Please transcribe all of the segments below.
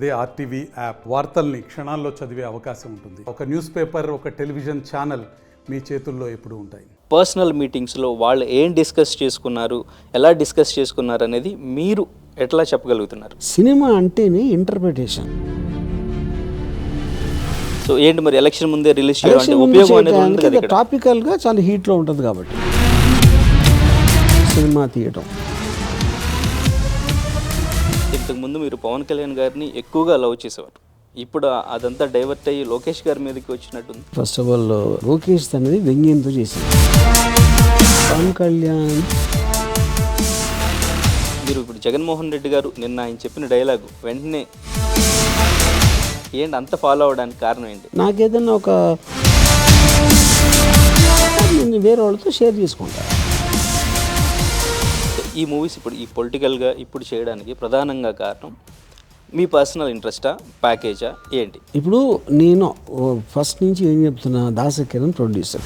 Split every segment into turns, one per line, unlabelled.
అదే RTV app వార్తల్ని క్షణాల్లో చదివే అవకాశం ఉంటుంది. ఒక న్యూస్ పేపర్ ఒక టెలివిజన్ ఛానల్ మీ చేతుల్లో ఎప్పుడూ ఉంటాయి.
పర్సనల్ మీటింగ్స్లో వాళ్ళు ఏం డిస్కస్ చేసుకున్నారు ఎలా డిస్కస్ చేసుకున్నారు అనేది మీరు ఎట్లా చెప్పగలుగుతున్నారు?
సినిమా అంటేనే ఇంటర్ప్రిటేషన్.
సో ఏంటి మరి ఎలక్షన్ ముందే రిలీజ్ చేయడం ఉపయోగం అనేది ఉంది కదా ఇక్కడ?
టాపికల్గా చాలా హీట్లో ఉంటుంది కాబట్టి. సినిమా తీయటం.
ఇంతకు ముందు మీరు పవన్ కళ్యాణ్ గారిని ఎక్కువగా లవ్ చేసేవారు. ఇప్పుడు అదంతా డైవర్ట్ అయ్యి లోకేష్ గారి మీదకి వచ్చినట్టుంది.
ఫస్ట్ ఆఫ్ ఆల్ లోకేష్ అనేది వ్యంగ్యంతో చేసింది. పవన్ కళ్యాణ్
మీరు ఇప్పుడు జగన్మోహన్ రెడ్డి గారు నిన్న ఆయన చెప్పిన డైలాగు వెంటనే ఏంటి అంత ఫాలో అవడానికి కారణం ఏంటి?
నాకేదన్నా ఒక నేను వేరే వాళ్ళతో షేర్ చేసుకుంటా.
సో ఈ మూవీస్ ఇప్పుడు ఈ పొలిటికల్గా ఇప్పుడు చేయడానికి ప్రధానంగా కారణం మీ పర్సనల్ ఇంట్రెస్టా ప్యాకేజా ఏంటి?
ఇప్పుడు నేను ఫస్ట్ నుంచి ఏం చెప్తున్నా దాసకిరణ్ ప్రొడ్యూసర్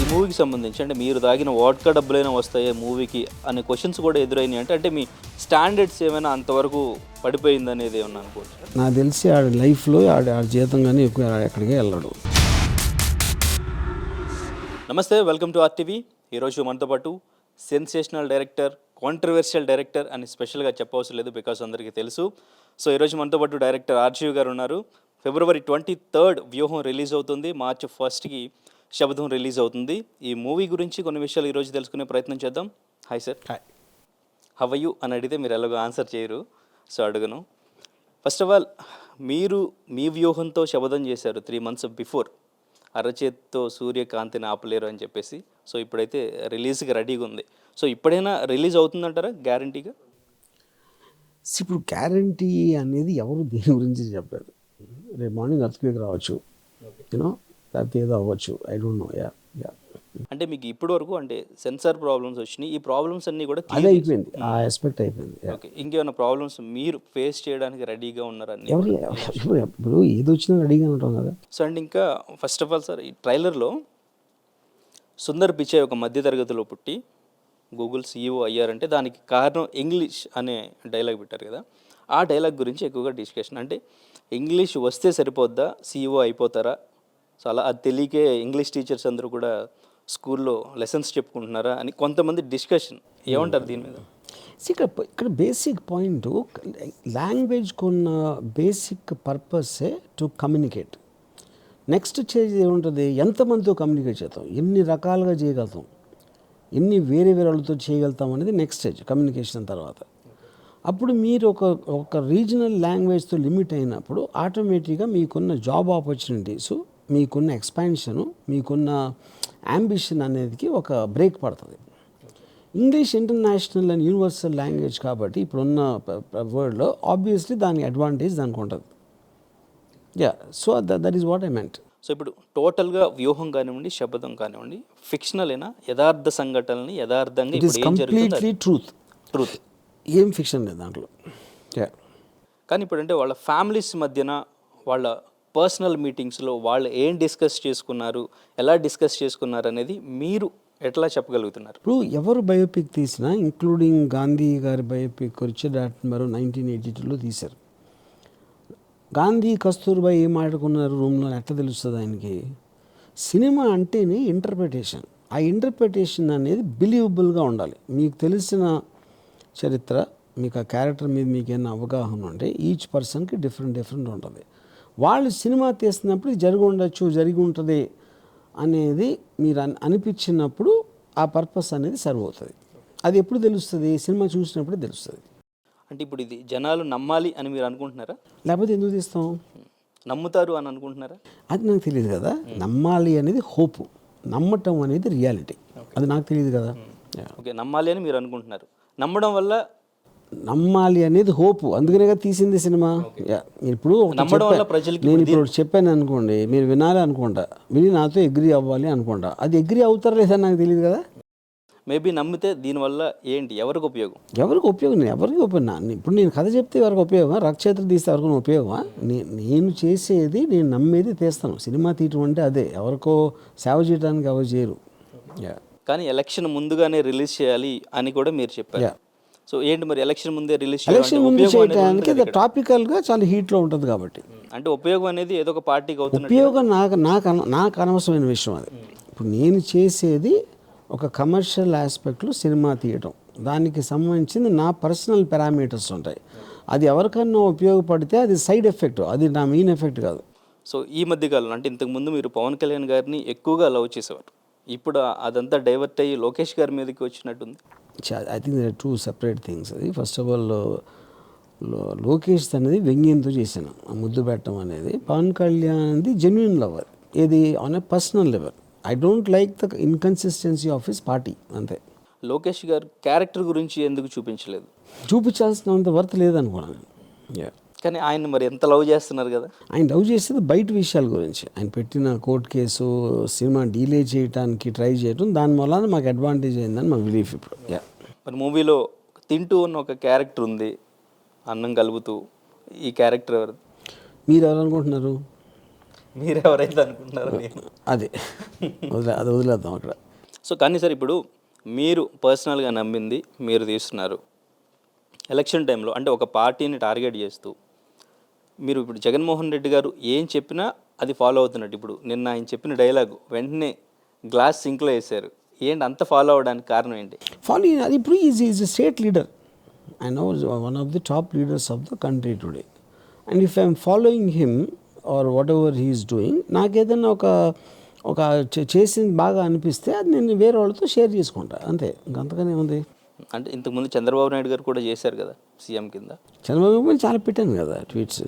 ఈ మూవీకి సంబంధించి అంటే మీరు దాగిన వాట్కా డబ్బులైనా వస్తాయే మూవీకి అనే క్వశ్చన్స్ కూడా ఎదురైనాయి. అంటే అంటే మీ స్టాండర్డ్స్ ఏమైనా అంతవరకు పడిపోయింది అనేది ఏమన్నా అనుకోవచ్చు?
నాకు తెలిసి ఆడ లైఫ్లో ఆడ ఆడ జీతం కానీ ఎక్కువ ఎక్కడికి వెళ్ళడు.
నమస్తే వెల్కమ్ టు ఆర్టీవీ ఈరోజు మనతో పాటు సెన్సేషనల్ డైరెక్టర్ కాంట్రవర్షియల్ డైరెక్టర్ అని స్పెషల్గా చెప్పవసరం లేదు బికాస్ అందరికీ తెలుసు. సో ఈరోజు మనతో పాటు డైరెక్టర్ ఆర్జీవ్ గారు ఉన్నారు. February twenty third Vyooham release అవుతుంది. మార్చ్ ఫస్ట్కి శబదం రిలీజ్ అవుతుంది. ఈ మూవీ గురించి కొన్ని విషయాలు ఈరోజు తెలుసుకునే ప్రయత్నం చేద్దాం. హాయ్ సార్ హవయు అని అడిగితే మీరు ఎలాగో ఆన్సర్ చేయరు. సో అడుగును. ఫస్ట్ ఆఫ్ ఆల్ మీరు మీ వ్యూహంతో శబదం చేశారు త్రీ మంత్స్ బిఫోర్ అరచేత్తో సూర్యకాంతిని ఆపలేరు అని చెప్పేసి సో ఇప్పుడైతే రిలీజ్కి రెడీగా ఉంది సో ఇప్పుడైనా రిలీజ్ అవుతుందంటారా గ్యారంటీగా?
ఇప్పుడు గ్యారంటీ అనేది ఎవరు దీని గురించి చెప్పలేదు. రేపు మార్నింగ్ అర్త్క్వేక్ రావచ్చు. యూనో లేకపోతే ఏదో అవ్వచ్చు. I don't know. Yeah yeah.
అంటే మీకు ఇప్పటి వరకు అంటే సెన్సార్ ప్రాబ్లమ్స్ వచ్చినాయి. ఈ ప్రాబ్లమ్స్ అన్నీ కూడా
అదే అయిపోయింది. ఆ ఆస్పెక్ట్ అయిపోయింది.
ఓకే ఇంకేమైనా ప్రాబ్లమ్స్ మీరు ఫేస్ చేయడానికి రెడీగా ఉన్నారని
ఎవరు ఇప్పుడు ఏది వచ్చినా రెడీగా ఉంటాం కదా.
సో అండ్ ఇంకా ఫస్ట్ ఆఫ్ ఆల్ సార్ ఈ ట్రైలర్లో సుందర్ పిచే ఒక మధ్యతరగతిలో పుట్టి గూగుల్ సీఈఓ అయ్యారంటే దానికి కారణం ఇంగ్లీష్ అనే డైలాగ్ పెట్టారు కదా. ఆ డైలాగ్ గురించి ఎక్కువగా డిస్కషన్ అంటే ఇంగ్లీష్ వస్తే సరిపోద్దా? సీఈఓ అయిపోతారా? సో అలా అది తెలియకే ఇంగ్లీష్ టీచర్స్ అందరూ కూడా స్కూల్లో లెసన్స్ చెప్పుకుంటున్నారా అని కొంతమంది డిస్కషన్. ఏమంటారు దీని మీద?
ఇక్కడ ఇక్కడ బేసిక్ పాయింట్ లాంగ్వేజ్ కొన్న బేసిక్ పర్పసే టు కమ్యూనికేట్. నెక్స్ట్ చేసి ఏముంటుంది? ఎంతమందితో కమ్యూనికేట్ చేద్దాం? ఎన్ని రకాలుగా చేయగలుగుతాం? ఎన్ని వేరే వేరే వాళ్ళతో చేయగలుగుతాం అనేది నెక్స్ట్ స్టేజ్ కమ్యూనికేషన్ తర్వాత. అప్పుడు మీరు ఒక ఒక రీజనల్ లాంగ్వేజ్తో లిమిట్ అయినప్పుడు ఆటోమేటిక్గా మీకున్న జాబ్ ఆపర్చునిటీస్ మీకున్న ఎక్స్పాన్షను మీకున్న అంబిషన్ అనేది ఒక బ్రేక్ పడుతుంది. English international and universal language కాబట్టి ఇప్పుడున్న వరల్డ్లో ఆబ్వియస్లీ దాని అడ్వాంటేజ్ దానికి ఉంటుంది. Yeah so that is what I meant
so ఇప్పుడు టోటల్గా వ్యూహం కానివ్వండి శబ్దం కానివ్వండి ఫిక్షనల్ అయినా యథార్థ సంఘటనల్ని యథార్థంగా
కంప్లీట్లీ ట్రూత్
ట్రూత్
ఏం ఫిక్షన్ లేదు దాంట్లో. యా
కానీ ఇప్పుడు అంటే వాళ్ళ ఫ్యామిలీస్ మధ్యన వాళ్ళ పర్సనల్ మీటింగ్స్లో వాళ్ళు ఏం డిస్కస్ చేసుకున్నారు ఎలా డిస్కస్ చేసుకున్నారు అనేది మీరు ఎట్లా చెప్పగలుగుతున్నారు?
ఇప్పుడు ఎవరు బయోపిక్ తీసినా ఇంక్లూడింగ్ గాంధీ గారి బయోపిక్ రిచర్డ్ ఆట్మర్ నైన్టీన్ ఎయిటీ టూలో తీశారు. గాంధీ కస్తూర్బా ఏం ఆడుకున్నారు రూమ్లో ఎట్లా తెలుస్తుంది ఆయనకి? సినిమా అంటేనే ఇంటర్ప్రిటేషన్. ఆ ఇంటర్ప్రిటేషన్ అనేది బిలీవబుల్గా ఉండాలి. మీకు తెలిసిన చరిత్ర మీకు ఆ క్యారెక్టర్ మీద మీకు ఏమైనా అవగాహన ఉంటే ఈచ్ పర్సన్కి డిఫరెంట్ డిఫరెంట్ ఉంటుంది. వాళ్ళు సినిమా తీస్తున్నప్పుడు జరిగి ఉండొచ్చు జరిగి ఉంటుంది అనేది మీరు అన్- అనిపించినప్పుడు ఆ పర్పస్ అనేది సర్వ్ అవుతుంది. అది ఎప్పుడు తెలుస్తుంది? సినిమా చూసినప్పుడే తెలుస్తుంది.
అంటే ఇప్పుడు ఇది జనాలు నమ్మాలి అని మీరు అనుకుంటున్నారా?
లేకపోతే ఎందుకు తీస్తాం?
నమ్ముతారు అని అనుకుంటున్నారా?
అది నాకు తెలియదు కదా. నమ్మాలి అనేది హోప్. నమ్మటం అనేది రియాలిటీ. అది నాకు తెలియదు కదా.
ఓకే నమ్మాలి అని మీరు అనుకుంటున్నారు. నమ్మడం వల్ల
నమ్మాలి అనేది హోప్. అందుకనే తీసింది సినిమా. ఇప్పుడు నేను ఇప్పుడు చెప్పాను అనుకోండి మీరు వినాలి అనుకుంటా. విని నాతో అగ్రి అవ్వాలి అనుకుంటా. అది అగ్రి అవుతారా లేదా నాకు తెలియదు కదా.
మేబీ నమ్మితే దీనివల్ల ఏంటి? ఎవరికి ఉపయోగం?
ఎవరికి ఉపయోగం? నేను ఎవరికి ఉపయోగం? ఇప్పుడు నేను కథ చెప్తే ఎవరికి ఉపయోగమా? రక్షేత్ర తీస్తే ఎవరికి ఉపయోగమా? నేను చేసేది నేను నమ్మేది తీస్తాను. సినిమా తీయటం అంటే అదే. ఎవరికో సేవ చేయడానికి ఎవరు చేయరు.
కానీ ఎలక్షన్ ముందుగానే రిలీజ్ చేయాలి అని కూడా మీరు చెప్పారు. సో ఏంటి మరి ఎలక్షన్ ముందే రిలీజ్
ఎలక్షన్ ముందు చేయడానికి అది టాపికల్గా చాలా హీట్లో ఉంటుంది కాబట్టి.
అంటే ఉపయోగం అనేది ఏదో ఒక పార్టీకి అవుతున్నట్టు.
ఉపయోగం నాకు నాకు నాకు అనవసరమైన విషయం అది. ఇప్పుడు నేను చేసేది ఒక కమర్షియల్ ఆస్పెక్ట్లో సినిమా తీయటం. దానికి సంబంధించింది నా పర్సనల్ పారామీటర్స్ ఉంటాయి. అది ఎవరికన్నా ఉపయోగపడితే అది సైడ్ ఎఫెక్ట్ అది నా మెయిన్ ఎఫెక్ట్ కాదు.
సో ఈ మధ్య కాలంలో అంటే ఇంతకుముందు మీరు పవన్ కళ్యాణ్ గారిని ఎక్కువగా లవ్ చేసేవారు. ఇప్పుడు అదంతా డైవర్ట్ అయ్యి లోకేష్ గారి మీదకి వచ్చినట్టుంది.
I think two separate things అది ఫస్ట్ ఆఫ్ ఆల్ లోకేష్ అనేది వ్యంగ్యంతో చేశాను ఆ ముద్దు పెట్టడం అనేది. పవన్ కళ్యాణ్ అనేది జెన్యున్ లవర్ ఇది on a personal level I don't like the inconsistency of his party అంతే.
లోకేష్ గారు క్యారెక్టర్ గురించి ఎందుకు చూపించలేదు?
చూపించాల్సినంత వర్త్ లేదనుకున్నాను Yeah.
కానీ ఆయన మరి ఎంత లవ్ చేస్తున్నారు కదా?
ఆయన లవ్ చేసేది బయట విషయాల గురించి. ఆయన పెట్టిన కోర్ట్ కేసు సినిమా డీలే చేయడానికి ట్రై చేయడం దాని వలన మాకు అడ్వాంటేజ్ అయిందని మా బిలీఫ్ ఇప్పుడు. యా
మరి మూవీలో తింటూ ఉన్న ఒక క్యారెక్టర్ ఉంది అన్నం కలుపుతూ. ఈ క్యారెక్టర్ ఎవరు?
మీరు ఎవరు అనుకుంటున్నారు?
మీరు ఎవరైతే అనుకుంటున్నారో నేను.
అదే. వదిలే అది వదిలేద్దాం అక్కడ.
సో కానీ సార్ ఇప్పుడు మీరు పర్సనల్గా నమ్మింది మీరు తీస్తున్నారు. ఎలక్షన్ టైంలో అంటే ఒక పార్టీని టార్గెట్ చేస్తూ మీరు ఇప్పుడు జగన్మోహన్ రెడ్డి గారు ఏం చెప్పినా అది ఫాలో అవుతున్నట్టు. ఇప్పుడు నిన్న ఆయన చెప్పిన డైలాగ్ వెంటనే గ్లాస్ సింక్లో వేశారు. ఏంటి అంత ఫాలో అవ్వడానికి కారణం ఏంటి?
ఫాలో అది ఇప్పుడు is is state leader I know one of the top leaders of the country today and if I'm following him or whatever he is doing నాకేదైనా ఒక ఒక చే- చేసింది బాగా అనిపిస్తే అది నేను వేరే వాళ్ళతో షేర్ చేసుకుంటా. అంతే. ఇంకంతగానే ఉంది.
అంటే ఇంతకుముందు చంద్రబాబు నాయుడు గారు కూడా చేశారు కదా సీఎం కింద.
చంద్రబాబు మీద చాలా పెట్టాను కదా ట్వీట్స్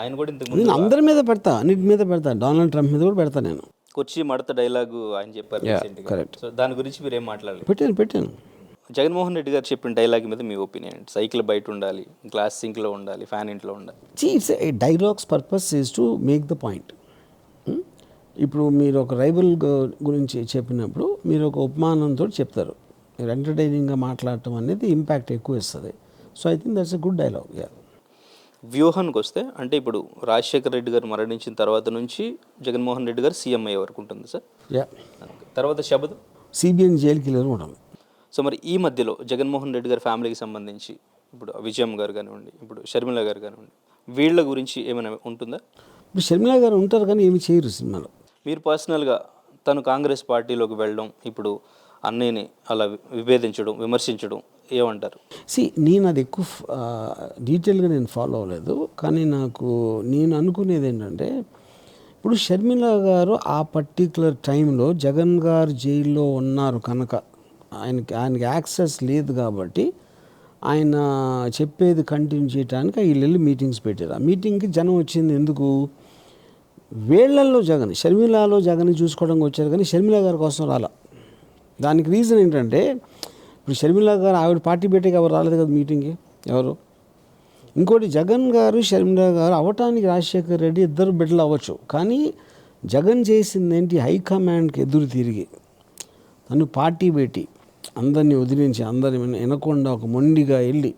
ఆయన కూడా ఇంతకుముందు
నేను అందరి మీద పెడతా అన్నిటి మీద పెడతా డొనాల్డ్ ట్రంప్ మీద కూడా పెడతా నేను.
కుర్చీ మడత డైలాగు ఆయన చెప్పారు
correct.
సో దాని గురించి మీరు ఏం మాట్లాడలేదు?
పెట్టాను పెట్టాను.
జగన్మోహన్ రెడ్డి గారు చెప్పిన డైలాగ్ మీద మీ ఒపీనియన్ సైకిల్ బయట ఉండాలి గ్లాస్ సింక్లో ఉండాలి ఫ్యాన్ ఇంట్లో ఉండాలి.
It's dialogues purpose is to make the point ఇప్పుడు మీరు ఒక రైబల్ గురించి చెప్పినప్పుడు మీరు ఒక ఉపమానంతో చెప్తారు. ఎంటర్టైనింగ్గా మాట్లాడటం అనేది ఇంపాక్ట్ ఎక్కువ ఇస్తుంది. So I think that's a good dialogue yeah
వ్యూహానికి వస్తే అంటే ఇప్పుడు రాజశేఖర్ రెడ్డి గారు మరణించిన తర్వాత నుంచి జగన్మోహన్ రెడ్డి గారు సీఎం అయ్యే వరకు ఉంటుంది సార్
యా
తర్వాత శబదం?
సిబిఎన్ జైలుకి వెళ్ళి ఉంటుంది
సో మరి ఈ మధ్యలో జగన్మోహన్ రెడ్డి గారి ఫ్యామిలీకి సంబంధించి ఇప్పుడు విజయం గారు కానివ్వండి ఇప్పుడు షర్మిల గారు కానివ్వండి వీళ్ళ గురించి ఏమైనా ఉంటుందా?
ఇప్పుడు షర్మిల గారు ఉంటారు కానీ ఏమి చేయరు సినిమాలో.
మీరు పర్సనల్గా తను కాంగ్రెస్ పార్టీలోకి వెళ్ళడం ఇప్పుడు అన్నీని అలా విభేదించడం విమర్శించడం ఏమంటారు?
సి నేను అది ఎక్కువ డీటెయిల్గా నేను ఫాలో అవ్వలేదు. కానీ నాకు నేను అనుకునేది ఏంటంటే ఇప్పుడు షర్మిల గారు ఆ పర్టికులర్ టైంలో జగన్ గారు జైల్లో ఉన్నారు కనుక. ఆయనకి ఆయనకి యాక్సెస్ లేదు కాబట్టి ఆయన చెప్పేది కంటిన్యూ చేయడానికి వీళ్ళు వెళ్ళి మీటింగ్స్ పెట్టారు. ఆ మీటింగ్కి జనం వచ్చింది ఎందుకు? వేళ్ళల్లో జగన్ షర్మిలాలో జగన్ చూసుకోవడానికి వచ్చారు కానీ షర్మిల గారి కోసం రాలా. దానికి రీజన్ ఏంటంటే ఇప్పుడు షర్మిల గారు ఆవిడ పార్టీ పెట్టేకి ఎవరు రాలేదు కదా మీటింగ్కి ఎవరు? ఇంకోటి జగన్ గారు షర్మిల గారు అవటానికి రాజశేఖర్ రెడ్డి ఇద్దరు బిడ్డలు అవ్వచ్చు. కానీ జగన్ చేసింది ఏంటి? హైకమాండ్కి ఎదురు తిరిగి. తను పార్టీ పెట్టి అందరినీ వదిలించి అందరిని వినకుండా ఒక మొండిగా వెళ్ళి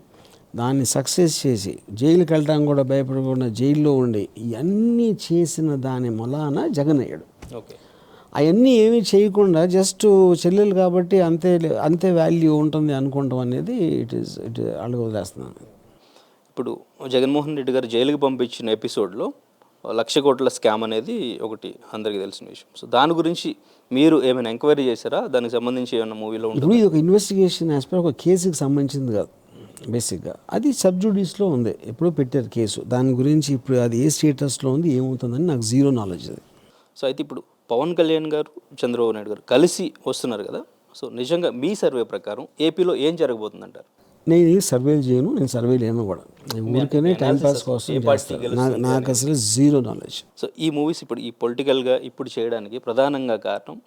దాన్ని సక్సెస్ చేసి జైలుకి వెళ్ళడానికి కూడా భయపడకుండా జైల్లో ఉండి ఇవన్నీ చేసిన దాని మొలాన జగన్ అయ్యాడు.
ఓకే.
అవన్నీ ఏమీ చేయకుండా జస్ట్ చెల్లెలు కాబట్టి అంతే అంతే వాల్యూ ఉంటుంది అనుకుంటాం అనేది ఇట్ ఈస్ ఇట్ అడుగు వదిలేస్తున్నాను
ఇప్పుడు జగన్మోహన్ రెడ్డి గారు జైలుకి పంపించిన ఎపిసోడ్లో లక్ష కోట్ల స్కామ్ అనేది ఒకటి అందరికీ తెలిసిన విషయం. సో దాని గురించి మీరు ఏమైనా ఎంక్వైరీ చేశారా? దానికి సంబంధించి ఏమైనా మూవీలో ఉంటుంది?
ఇది ఒక ఇన్వెస్టిగేషన్ ఆస్పెక్ట్ ఒక కేసుకి సంబంధించింది కాదు బేసిక్గా అది సబ్జుడీస్లో ఉంది. ఎప్పుడో పెట్టారు కేసు. దాని గురించి ఇప్పుడు అది ఏ స్టేటస్లో ఉంది ఏమవుతుందని నాకు జీరో నాలెడ్జ్ అది.
సో అయితే ఇప్పుడు పవన్ కళ్యాణ్ గారు చంద్రబాబు నాయుడు గారు కలిసి వస్తున్నారు కదా. సో నిజంగా మీ సర్వే ప్రకారం ఏపీలో ఏం జరగబోతుంది అంటారు
నేను ఈ సర్వేలు చేయను నేను సర్వే లేను కూడా. ఊరికనే టైం పాస్ కోసం నాకు నాకు అసలు జీరో నాలెడ్జ్
సో ఈ మూవీస్ ఇప్పుడు ఈ పొలిటికల్గా ఇప్పుడు చేయడానికి ప్రధానంగా కారణం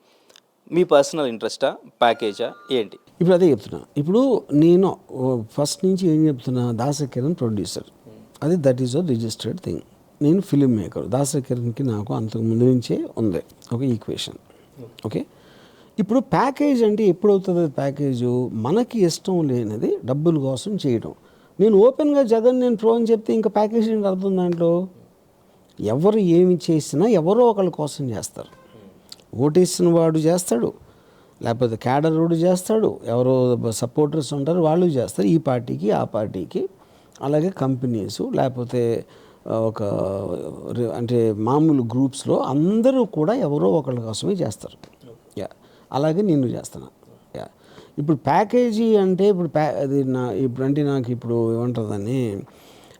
మీ పర్సనల్ ఇంట్రెస్టా ప్యాకేజా ఏంటి?
ఇప్పుడు అదే చెప్తున్నా. ఇప్పుడు నేను ఫస్ట్ నుంచి ఏం చెప్తున్నా దాసకిరణ్ ప్రొడ్యూసర్ అది that is a registered thing నేను ఫిలిం మేకర్ దాసకిరణ్కి నాకు అంతకు ముందు నుంచే ఉంది ఒక ఈక్వేషన్ ఓకే ఇప్పుడు ప్యాకేజ్ అంటే ఎప్పుడు అవుతుంది ప్యాకేజు మనకి ఇష్టం లేనిది డబ్బుల కోసం చేయడం నేను ఓపెన్గా జగన్ నేను ప్రో అని చెప్తే ఇంకా ప్యాకేజ్ ఏంటి అర్థం దాంట్లో? ఎవరు ఏమి చేసినా ఎవరో ఒకళ్ళ కోసం చేస్తారు. ఓటేసిన వాడు చేస్తాడు. లేకపోతే క్యాడర్ చేస్తాడు. ఎవరో సపోర్టర్స్ ఉంటారు వాళ్ళు చేస్తారు. ఈ పార్టీకి ఆ పార్టీకి అలాగే కంపెనీస్ లేకపోతే ఒక అంటే మామూలు గ్రూప్స్లో అందరూ కూడా ఎవరో ఒకళ్ళ కోసమే చేస్తారు. యా అలాగే నేను చేస్తాను. యా ఇప్పుడు ప్యాకేజీ అంటే ఇప్పుడు ప్యా అది నా ఇప్పుడు అంటే నాకు ఇప్పుడు ఏమంటుందని దాన్ని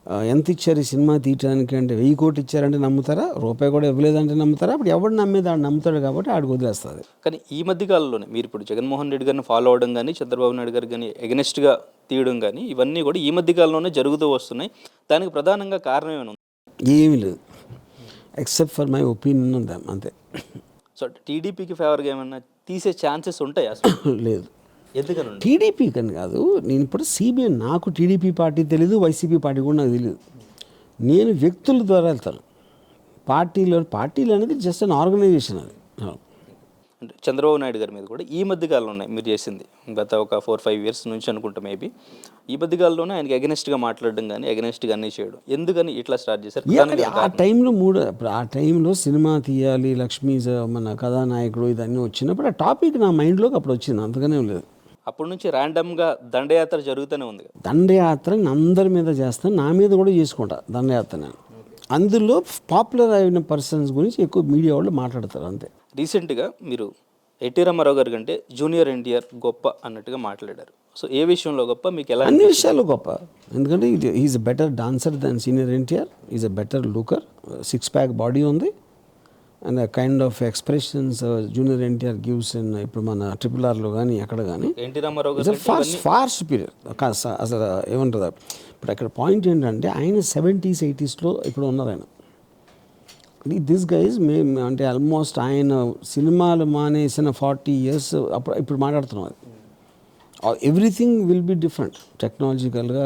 ఎంత ఇచ్చారు ఈ సినిమా తీయటానికి అంటే వెయ్యి కోట్లు ఇచ్చారంటే నమ్ముతారా? రూపాయి కూడా ఇవ్వలేదంటే నమ్ముతారా? అప్పుడు ఎవడు నమ్మేది? ఆడు నమ్ముతాడు కాబట్టి ఆడికి వదిలేస్తుంది
కానీ ఈ మధ్య కాలంలోనే మీరు ఇప్పుడు జగన్మోహన్ రెడ్డి గారిని ఫాలో అవడం కానీ చంద్రబాబు నాయుడు గారు కానీ ఎగనెస్ట్గా తీయడం కానీ ఇవన్నీ కూడా ఈ మధ్య కాలంలోనే జరుగుతూ వస్తున్నాయి. దానికి ప్రధానంగా కారణం ఏమైనా ఉంది?
ఏమీ లేదు. ఎక్సెప్ట్ ఫర్ మై ఒపీనియన్ ఉందా అంతే.
సో టీడీపీకి ఫేవర్గా ఏమైనా తీసే ఛాన్సెస్ ఉంటాయి అసలు?
లేదు.
ఎందుకని?
టీడీపీ కని కాదు నేను ఇప్పుడు సిబిఐ నాకు టీడీపీ పార్టీ తెలియదు వైసీపీ పార్టీ కూడా నాకు తెలియదు నేను వ్యక్తుల ద్వారా వెళ్తాను. పార్టీలో పార్టీలు అనేది జస్ట్ అన్ ఆర్గనైజేషన్ అది.
అంటే చంద్రబాబు నాయుడు గారి మీద కూడా ఈ మధ్య కాలంలోనే మీరు చేసింది. గత ఒక ఫోర్ ఫైవ్ ఇయర్స్ నుంచి అనుకుంటా మేబీ ఈ మధ్య కాలంలోనే ఆయనకి అగెనెస్ట్గా మాట్లాడడం కానీ అగెనెస్ట్గా అన్నీ చేయడం. ఎందుకని ఇట్లా స్టార్ట్ చేశారు?
ఆ టైంలో మూడు ఆ టైంలో సినిమా తీయాలి లక్ష్మీ మన కథానాయకుడు ఇదన్నీ వచ్చినప్పుడు ఆ టాపిక్ నా మైండ్లోకి అప్పుడు వచ్చింది అంతగానే లేదు.
అప్పటి నుంచి ర్యాండమ్గా దండయాత్ర జరుగుతూనే ఉంది
దండయాత్ర అందరి మీద చేస్తాను నా మీద కూడా చేసుకుంటా దండయాత్ర నేను. అందులో పాపులర్ అయిన పర్సన్స్ గురించి ఎక్కువ మీడియా వాళ్ళు మాట్లాడతారు అంతే.
రీసెంట్గా మీరు ఎన్టీ రామారావు గారి కంటే జూనియర్ ఎన్టీఆర్ గొప్ప అన్నట్టుగా మాట్లాడారు. సో ఏ విషయంలో గొప్ప? మీకు ఎలా
అన్ని విషయాలు గొప్ప. ఎందుకంటే is better dancer than senior NTR is a better looker six pack body ఉంది. And kind of expressions junior NTR gives in ఇప్పుడు మన ట్రిపుల్ ఆర్లో కానీ ఎక్కడ కానీ
NT Rama Rao
far far superior అసలు ఏమంటుంది? ఇప్పుడు అక్కడ పాయింట్ ఏంటంటే ఆయన సెవెంటీస్ ఎయిటీస్లో ఇప్పుడు ఉన్నారు ఆయన. దిస్ గైజ్ మేము అంటే ఆల్మోస్ట్ ఆయన సినిమాలు మానేసిన ఫార్టీ ఇయర్స్ అప్పుడు ఇప్పుడు మాట్లాడుతున్నాం అది. ఎవ్రీథింగ్ విల్ బి డిఫరెంట్ టెక్నాలజికల్గా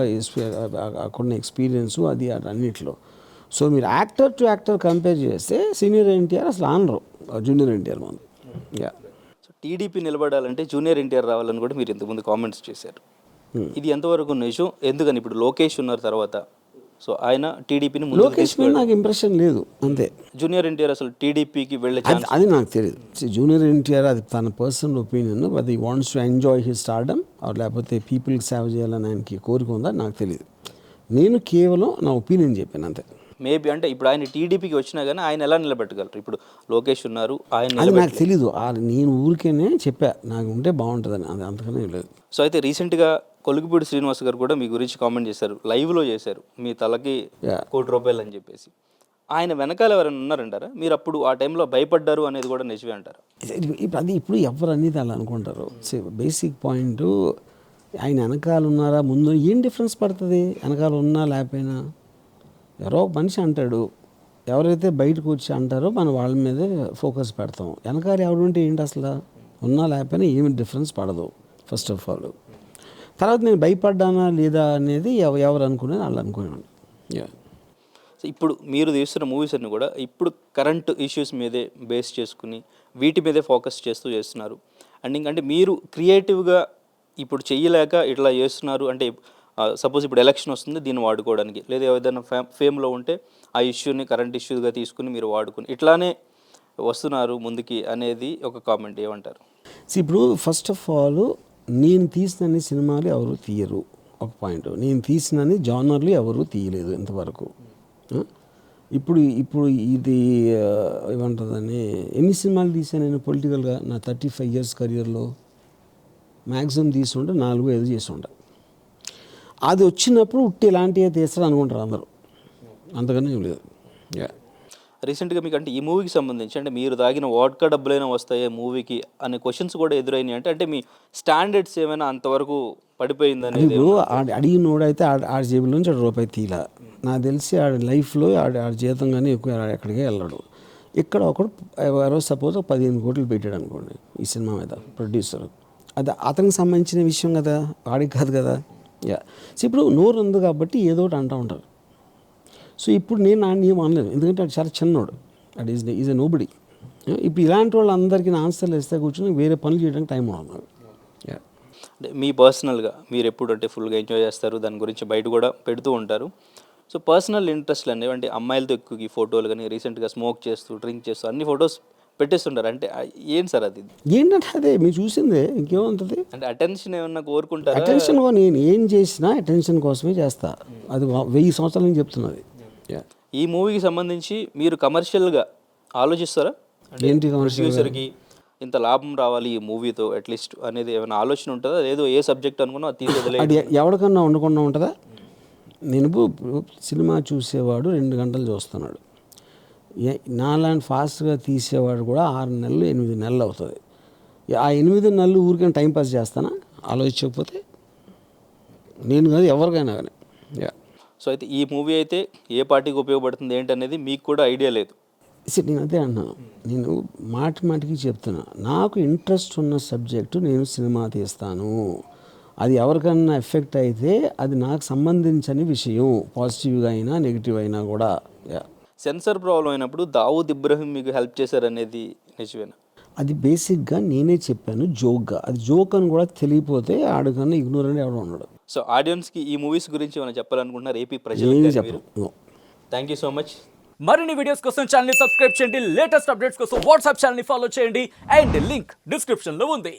అక్కడ ఎక్స్పీరియన్స్ అది అన్నిట్లో. సో మీరు యాక్టర్ టు యాక్టర్ కంపేర్ చేస్తే సీనియర్ ఎన్టీఆర్ అసలు ఆనరు జూనియర్ ఎన్టీఆర్ మనం యా
సో టీడీపీ నిలబడాలంటే జూనియర్ ఎన్టీఆర్ రావాలని కూడా మీరు ఇంతకుముందు కామెంట్స్ చేశారు. ఇది ఎంతవరకు నిజం ఎందుకని ఇప్పుడు లోకేష్ ఉన్నారు తర్వాత. సో ఆయన టీడీపీని
లోకేష్ మీద నాకు ఇంప్రెషన్ లేదు అంతే.
జూనియర్ ఎన్టీఆర్ అసలు టీడీపీకి వెళ్ళే
అది అది నాకు తెలియదు జూనియర్ ఎన్టీఆర్ అది తన పర్సనల్ ఒపీనియన్ అది wants to enjoy his stardom లేకపోతే పీపుల్కి సేవ చేయాలని ఆయనకి కోరిక ఉందా? నాకు తెలియదు నేను కేవలం నా ఒపీనియన్ చెప్పాను అంతే.
మేబీ అంటే ఇప్పుడు ఆయన టీడీపీకి వచ్చినా కానీ ఆయన ఎలా నిలబెట్టగలరు? ఇప్పుడు లోకేష్ ఉన్నారు ఆయన
నాకు తెలీదు. నేను ఊరికేనే చెప్పా నాకు ఉంటే బాగుంటుందని. అది అంతకనే లేదు.
సో అయితే రీసెంట్గా కొలుగుపూడి శ్రీనివాస్ గారు కూడా మీ గురించి కామెంట్ చేశారు లైవ్లో చేశారు మీ తలకి. కోటి రూపాయలు అని చెప్పేసి. ఆయన వెనకాల ఎవరైనా ఉన్నారంటారా? మీరు అప్పుడు ఆ టైంలో భయపడ్డారు అనేది కూడా నిజమే అంటారు?
ఇప్పుడు అది ఇప్పుడు ఎవరు అనేది అలా అనుకుంటారు. బేసిక్ పాయింట్ ఆయన వెనకాల ఉన్నారా? ముందు ఏం డిఫరెన్స్ పడుతుంది? వెనకాల ఉన్నా లేకపోయినా? ఎవరో ఒక మనిషి అంటాడు ఎవరైతే బయటకు వచ్చి అంటారో మనం వాళ్ళ మీదే ఫోకస్ పెడతాం. వెనకాల ఎవరు ఉంటే ఏంటి అసలు? ఉన్నా లేకపోయినా ఏమి డిఫరెన్స్ పడదు ఫస్ట్ ఆఫ్ ఆల్ తర్వాత నేను భయపడ్డానా లేదా అనేది ఎవరు అనుకునేది వాళ్ళు అనుకున్నాను. యా
ఇప్పుడు మీరు తీస్తున్న మూవీస్ అన్ని కూడా ఇప్పుడు కరెంట్ ఇష్యూస్ మీదే బేస్ చేసుకుని వీటి మీదే ఫోకస్ చేస్తూ చేస్తున్నారు. అండ్ ఇంకంటే మీరు క్రియేటివ్గా ఇప్పుడు చెయ్యలేక ఇట్లా చేస్తున్నారు అంటే సపోజ్ ఇప్పుడు ఎలక్షన్ వస్తుంది దీన్ని వాడుకోవడానికి. లేదా ఏదైనా ఫే ఫేమ్లో ఉంటే ఆ ఇష్యూని కరెంట్ ఇష్యూగా తీసుకుని మీరు వాడుకుని ఇట్లానే వస్తున్నారు ముందుకి అనేది ఒక కామెంట్ ఏమంటారు?
ఇప్పుడు ఫస్ట్ ఆఫ్ ఆల్ నేను తీసినన్ని సినిమాలు ఎవరు తీయరు. ఒక పాయింట్ నేను తీసినన్ని జానర్లు ఎవరు తీయలేదు ఇంతవరకు. ఇప్పుడు ఇప్పుడు ఇది ఏమంటుందని ఎన్ని సినిమాలు తీసాను నేను పొలిటికల్గా నా థర్టీ ఫైవ్ ఇయర్స్ కెరియర్లో మ్యాక్సిమం తీసుంటే నాలుగు ఐదు చేసి ఉంటా. అది వచ్చినప్పుడు ఉట్టి ఇలాంటివే తీస్తారు అనుకుంటారు అందరూ. అంతకనే ఏం లేదు. యా
రీసెంట్గా మీకు అంటే ఈ మూవీకి సంబంధించి అంటే మీరు దాగిన వాడ్కా డబ్బులైనా వస్తాయా మూవీకి అనే క్వశ్చన్స్ కూడా ఎదురైనాయి అంటే అంటే మీ స్టాండర్డ్స్ ఏమైనా అంతవరకు పడిపోయిందని
ఇప్పుడు ఆడి జేబుల నుంచి ఆడు రూపాయి తీలా. నాకు తెలిసి ఆడి లైఫ్లో ఆడి ఆడి జీతం కానీ ఎక్కువ ఎక్కడికి వెళ్ళాడు. ఇక్కడ ఒకడు ఎవరో సపోజ్ ఒక పదిహేను కోట్లు పెట్టాడు అనుకోండి ఈ సినిమా మీద ప్రొడ్యూసర్ అది అతనికి సంబంధించిన విషయం కదా? వాడికి కాదు కదా? యా. సో ఇప్పుడు నోరు ఉంది కాబట్టి ఏదో ఒకటి అంటూ ఉంటారు. సో ఇప్పుడు నేను నా ఏం అనలేను ఎందుకంటే అది చాలా చిన్నోడు. It is is a nobody ఇప్పుడు ఇలాంటి వాళ్ళందరికీ నా ఆన్సర్లు ఇస్తే కూర్చొని వేరే పనులు చేయడానికి టైం ఉండదు. యా.
అంటే మీ పర్సనల్గా మీరు ఎప్పుడు అంటే ఫుల్గా ఎంజాయ్ చేస్తారు? దాని గురించి బయట కూడా పెడుతూ ఉంటారు. సో పర్సనల్ ఇంట్రెస్ట్లు అనేవి అంటే అమ్మాయిలతో ఎక్కువ ఈ ఫోటోలు కానీ రీసెంట్గా స్మోక్ చేస్తూ డ్రింక్ చేస్తూ అన్ని ఫొటోస్ పెట్టేస్తుంటారు అంటే ఏంటి సార్ అది?
ఏంటంటే అదే మీరు చూసిందే ఇంకేముంటుంది?
అంటే అటెన్షన్ ఏమన్నా కోరుకుంటారా?
అటెన్షన్ నేను ఏం చేసినా అటెన్షన్ కోసమే చేస్తా. అది వెయ్యి సంవత్సరాల నుంచి చెప్తున్నది.
ఈ మూవీకి సంబంధించి మీరు కమర్షియల్గా ఆలోచిస్తారా?
ఏంటి?
ప్రొడ్యూసర్కి ఇంత లాభం రావాలి ఈ మూవీతో అట్లీస్ట్ అనేది ఏమైనా ఆలోచన ఉంటుందా? ఏదో ఏ సబ్జెక్ట్ అనుకున్నా అది
ఎవరికన్నా ఉండకుండా ఉంటుందా? నేను సినిమా చూసేవాడు రెండు గంటలు చూస్తున్నాడు. ఏ- నాలాంటి ఫాస్ట్గా తీసేవాడు కూడా ఆరు నెలలు ఎనిమిది నెలలు అవుతుంది. ఆ ఎనిమిది నెలలు ఊరికైనా టైం పాస్ చేస్తానా? ఆలోచించకపోతే నేను కాదు ఎవరికైనా కానీ యా.
సో అయితే ఈ మూవీ అయితే ఏ పార్టీకి ఉపయోగపడుతుంది ఏంటనేది మీకు కూడా ఐడియా లేదు.
సరే నేను అదే అన్నాను. నేను మాటి మాటికి చెప్తున్నా. నాకు ఇంట్రెస్ట్ ఉన్న సబ్జెక్టు నేను సినిమా తీస్తాను. అది ఎవరికన్నా ఎఫెక్ట్ అయితే అది నాకు సంబంధించని విషయం పాజిటివ్గా అయినా నెగిటివ్ అయినా కూడా. యా.
సెన్సర్ ప్రాబ్లం అయినప్పుడు దావూద్ ఇబ్రహీం మీకు హెల్ప్ చేశారనేది నిజమేనా?
అది బేసిక్గా నేనే చెప్పాను జోక్గా. అది జోక్ అని కూడా తెలియపోతే ఆడికన్నా ఇగ్నోర్ అని ఎవడో ఉన్నాడు
సో ఆడియన్స్కి ఈ మూవీస్ గురించి ఏమైనా చెప్పాలనుకుంటున్నారు ఏపీ ప్రజలు. థ్యాంక్ యూ సో మచ్
మరిన్ని వీడియోస్ కోసం ఛానల్ సబ్స్క్రైబ్ చేయండి. లేటెస్ట్ అప్డేట్స్ కోసం వాట్సాప్ ఛానల్ ఫాలో చేయండి. అండ్ లింక్ డిస్క్రిప్షన్లో ఉంది.